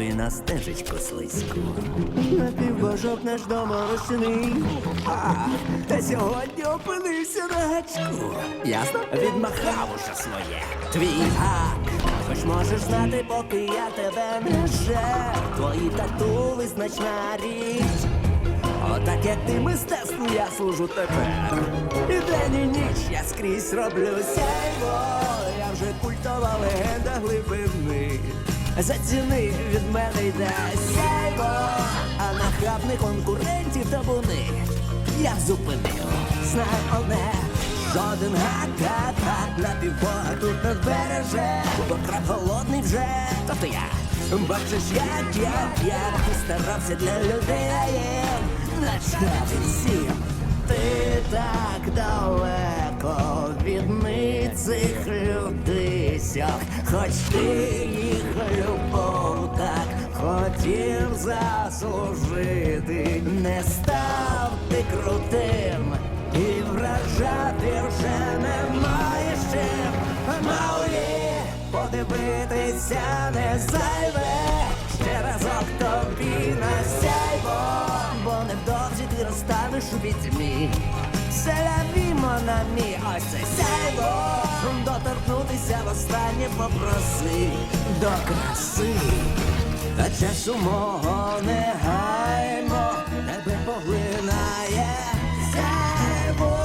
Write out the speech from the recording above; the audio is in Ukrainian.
І на стежечку слизьку. Напівбожок наш доморощений. А, та сьогодні опинився на гачку. Ясно? Відмахав усе своє. Твій гак. Хоч можеш знати, поки я тебе не жер. Твої тату визначна річ. Отак як ти мистецтву я служу тепер. І день і ніч я скрізь роблю сяйво. Я вже культова легенда глибини. Заціни від мене йде сяйво, а нахабних конкурентів табуни я зупинив. Знай одне, жоден гак-гак-гак на півбога тут не збереже, бо краб голодний вже, тобто я. Бачиш, як, як, як ти старався для людей, а я начхати всім. Ти так далеко від них цих людисях, хоч ти їх любов так хотів заслужити, не став ти крутим і вражати вже немає чим. Мауї, подивитися не зайве, ще разок тобі на сяйво, бо невдовзі ти розставиш у вітьмі вона мій ось цей сейво Доторкнутися востаннє попроси. До краси, та часу мого не гаймо, тебе поглинає. Зайво.